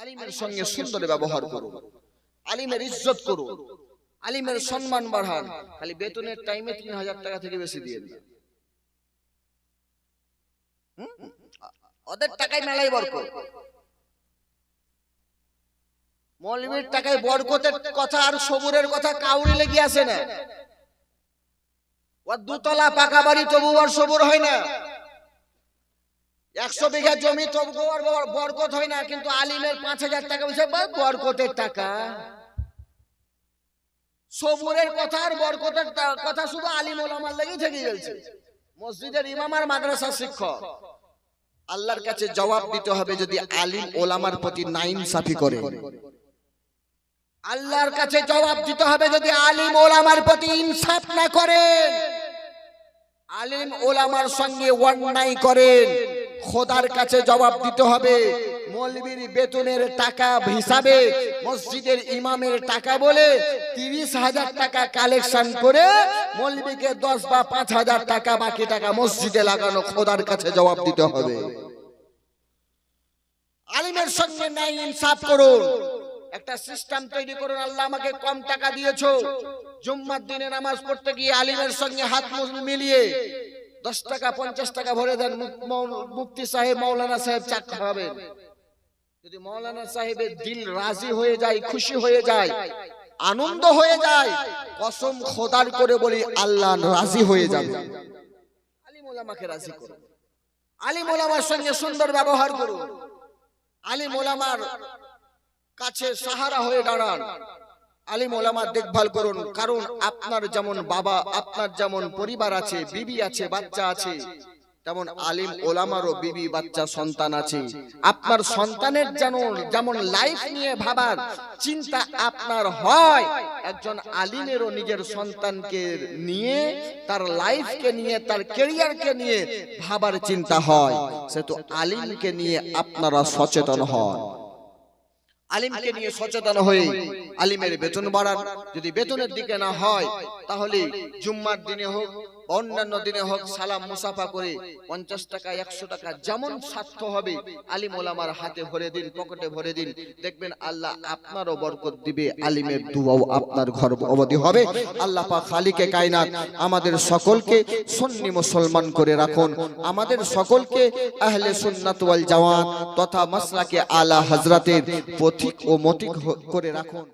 আলিমের সঙ্গে সুন্দর ব্যবহার করুন। আলিমের ইজ্জত করুন। আলিমের সম্মান বাড়ান। খালি বেতনের টাইমে তিন হাজার টাকা থেকে বেশি দিয়ে দিন। ওদের টাকায় মেলাই বরকত। মৌলবীর টাকায় বরকতের কথা আর সবুরের কথা কাউরি লেগে আসে না। ওর দুতলা পাকা বাড়ি তবু আর সবুর হয় না। একশো বিঘা জমি তবু বরকত হয় না কিন্তু আলিমের পাঁচ হাজার টাকা বলছে বরকতের টাকা। সবুরের কথা আর বরকতের কথা শুধু আলিম ওলামার লেগেই থেকে গেছে। মসজিদের ইমাম আর মাদ্রাসার শিক্ষক। আল্লাহর কাছে জবাব দিতে হবে যদি আলিম ওলামার প্রতি নাইন সাফি করে। আল্লাহর কাছে জবাব দিতে হবে যদি আলিম ওলামার প্রতি ইনসাফ না করেন। আলিম ওলামার সঙ্গে অন্যায় করেন খোদার কাছে জবাব দিতে হবে। মৌলবীর বেতনের টাকা হিসাবে, মসজিদের ইমামের টাকা বলে তিরিশ হাজার টাকা কালেকশন করে মৌলবীকে দশ বা পাঁচ হাজার টাকা বাকি টাকা মসজিদে লাগানো খোদার কাছে জবাব দিতে হবে। আলিমের সঙ্গে নাই ইনসাফ করুন। একটা সিস্টেম তৈরি করুন, আল্লাহ আমাকে কম টাকা দিয়েছ। জুম্মার দিনে নামাজ পড়তে গিয়ে আলিমের সঙ্গে হাত মিলিয়ে দশ টাকা পঞ্চাশ টাকা ভরে দেন মুক- মৌ- মুফতি সাহেব মৌলানা সাহেব চাক খাওয়াবেন যদি মৌলানা সাহেবের দিল রাজি হয়ে যায় খুশি হয়ে যায় আনন্দ হয়ে যায় কসম খোদার করে বলি আল্লাহ রাজি হয়ে যাবে। আলিম ওলামাকে রাজি করুন আলিম ওলামার সঙ্গে সুন্দর ব্যবহার করুন আলিম ওলামার কাছে সাহারা হয়ে দাঁড়ান। আলিম ওলামার দেখভাল করুন। কারণ আপনার যেমন বাবা আপনার যেমন পরিবার আছে বিবি আছে বাচ্চা আছে। তেমন আলিম ওলামারও বিবি বাচ্চা সন্তান আছে। আপনার সন্তানের যেন যেমন লাইফ নিয়ে ভাবার চিন্তা আপনার হয়। একজন আলিমেরও নিজের সন্তানকে নিয়ে তার লাইফকে নিয়ে তার কেরিয়ারকে নিয়ে ভাবার চিন্তা হয়। সে তো আলিমকে নিয়ে আপনারা সচেতন হন। আলিমকে নিয়ে সচেতন হয়ে আলিমের বেতন বাড়ান। যদি বেতনের দিকে না হয় তাহলে জুম্মার দিনে হোক অন্যান্য দিনে হোক সালাম মুসাফা করে পঞ্চাশ টাকা একশো টাকা যেমন স্বার্থ হবে আলিম ওলামার হাতে ভরে দিন পকেটে ভরে দিন। দেখবেন আল্লাহ আপনারও বরকত দিবে আলিমের দুয়াও আপনার ঘর অবধি হবে। আল্লাহ পাক খালিকে কায়নাত আমাদের সকলকে সুন্নি মুসলমান করে রাখুন। আমাদের সকলকে আহলে সুন্নাত ওয়াল জামাত তথা মাসলাকে আলা হযরতের পথিক ও মতিক করে রাখুন।